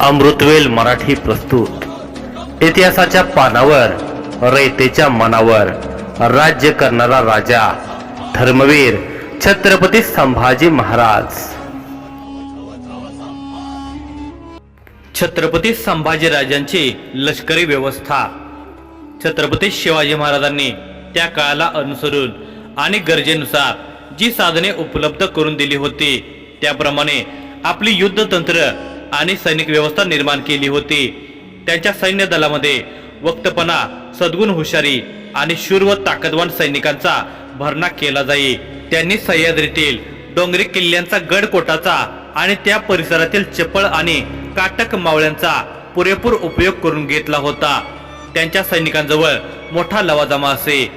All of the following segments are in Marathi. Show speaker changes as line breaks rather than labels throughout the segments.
अमृतवेल मराठी प्रस्तुत. इतिहासाच्या पानावर रयतेच्या मनावर राज्य करणारा राजा धर्मवीर छत्रपती संभाजी महाराज. छत्रपती संभाजी राजांची लष्करी व्यवस्था. छत्रपती शिवाजी महाराजांनी त्या काळाला अनुसरून आणि गरजेनुसार जी साधने उपलब्ध करून दिली होती त्याप्रमाणे आपली युद्ध तंत्र आणि सैनिक व्यवस्था निर्माण केली होती. त्यांच्या सैन्य दलामध्ये वक्तपणा सद्गुण हुशारी आणि शूर व ताकदवान सैनिकांचा भरणा केला जाई. त्यांनी सह्याद्रीतील डोंगरी किल्ल्यांचा गडकोटाचा आणि त्या परिसरातील चपळ आणि काटक मावळ्यांचा पुरेपूर उपयोग करून घेतला होता. त्यांच्या सैनिकांजवळ मोठा लवाजमा असे.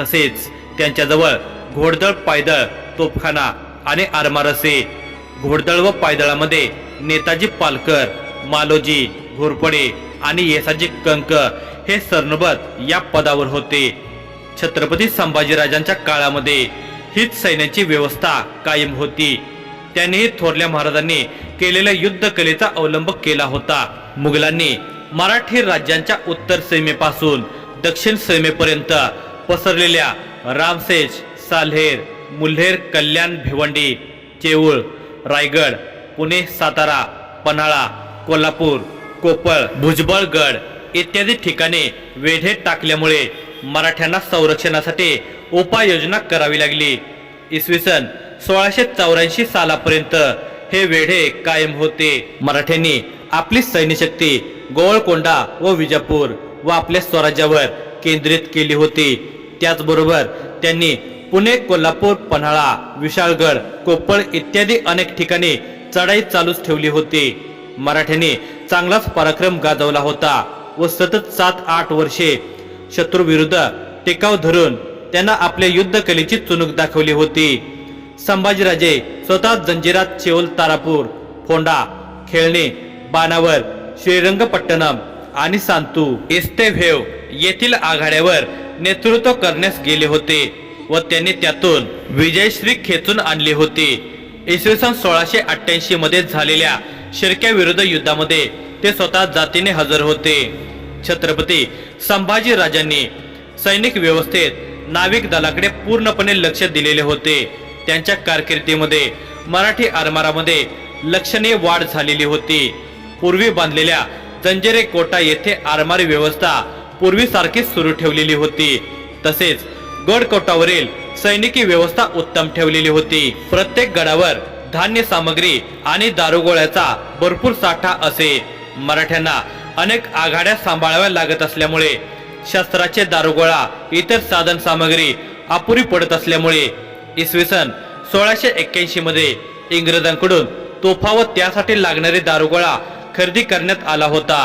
तसेच त्यांच्याजवळ घोडदळ पायदळ तोफखाना आणि आरमार असे. घोडदळ व पायदळामध्ये नेताजी पालकर मालोजी घोरपडे आणि येसाजी कंक हे सरनोबत या पदावर होते. छत्रपती संभाजीराजांच्या काळामध्ये हीच सैन्याची व्यवस्था कायम होती. त्यांनीही थोरल्या महाराजांनी केलेल्या युद्ध कलेचा अवलंब केला होता. मुघलांनी मराठी राज्यांच्या उत्तर सीमेपासून दक्षिण सीमेपर्यंत पसरलेल्या रामसेज साल्हेर मुल्हेर कल्याण भिवंडी चेऊळ रायगड पुणे सातारा पन्हाळा कोल्हापूर कोपळ भुजबळगड इत्यादी ठिकाणी वेढे टाकल्यामुळे मराठ्यांना संरक्षणासाठी उपाययोजना करावी लागली. इसवी सन सोळाशे चौऱ्याऐंशी सालापर्यंत हे वेढे कायम होते. मराठ्यांनी आपली सैन्यशक्ती गोवळकोंडा व विजापूर व आपल्या स्वराज्यावर केंद्रित केली होती. त्याचबरोबर त्यांनी पुणे कोल्हापूर पन्हाळा विशाळगड कोप्पळ इत्यादी अनेक ठिकाणी चढाई चालूच ठेवली होती. मराठ्यांनी चांगलाच पराक्रम गाजवला होता व सतत सात आठ वर्षे शत्रूविरुद्ध टिकाव धरून त्यांना आपल्या युद्धकलेची चुनूक चुणूक दाखवली होती. संभाजीराजे स्वतः जंजिरात चेओल तारापूर फोंडा खेळणे बाणावर श्रीरंगपट्टणम आणि सांतू इस्तेव्हेव येथील आघाड्यावर नेतृत्व करण्यास गेले होते. व त्यांनी त्यातून विजयश्री खेचून आणली होती. इसवी सन सोळाशे अठ्ठ्याऐंशी मध्ये झालेल्या शिर्क्या विरुद्ध युद्धामध्ये ते स्वतः जातीने हजर होते. छत्रपती संभाजी राजांनी सैनिक व्यवस्थेत नाविक दलाकडे पूर्णपणे लक्ष दिलेले होते. त्यांच्या कारकिर्दीमध्ये मराठी आरमारामध्ये लक्षणीय वाढ झालेली होती. पूर्वी बांधलेल्या जंजिरे कोटा येथे आरमारी व्यवस्था पूर्वीसारखीच सुरू ठेवलेली होती. तसेच गडकोटावरील सैनिकी व्यवस्था उत्तम ठेवलेली होती. प्रत्येक गडावर धान्य सामग्री आणि दारुगोळ्याचा भरपूर साठा असे. मराठ्यांना अनेक आघाड्या सांभाळाव्या लागत असल्यामुळे शस्त्राचे दारुगोळा इतर साधन सामग्री अपुरी पडत असल्यामुळे इसवी सन सोळाशे एक्क्याऐंशी मध्ये इंग्रजांकडून तोफा व त्यासाठी लागणारे दारुगोळा खरेदी करण्यात आला होता.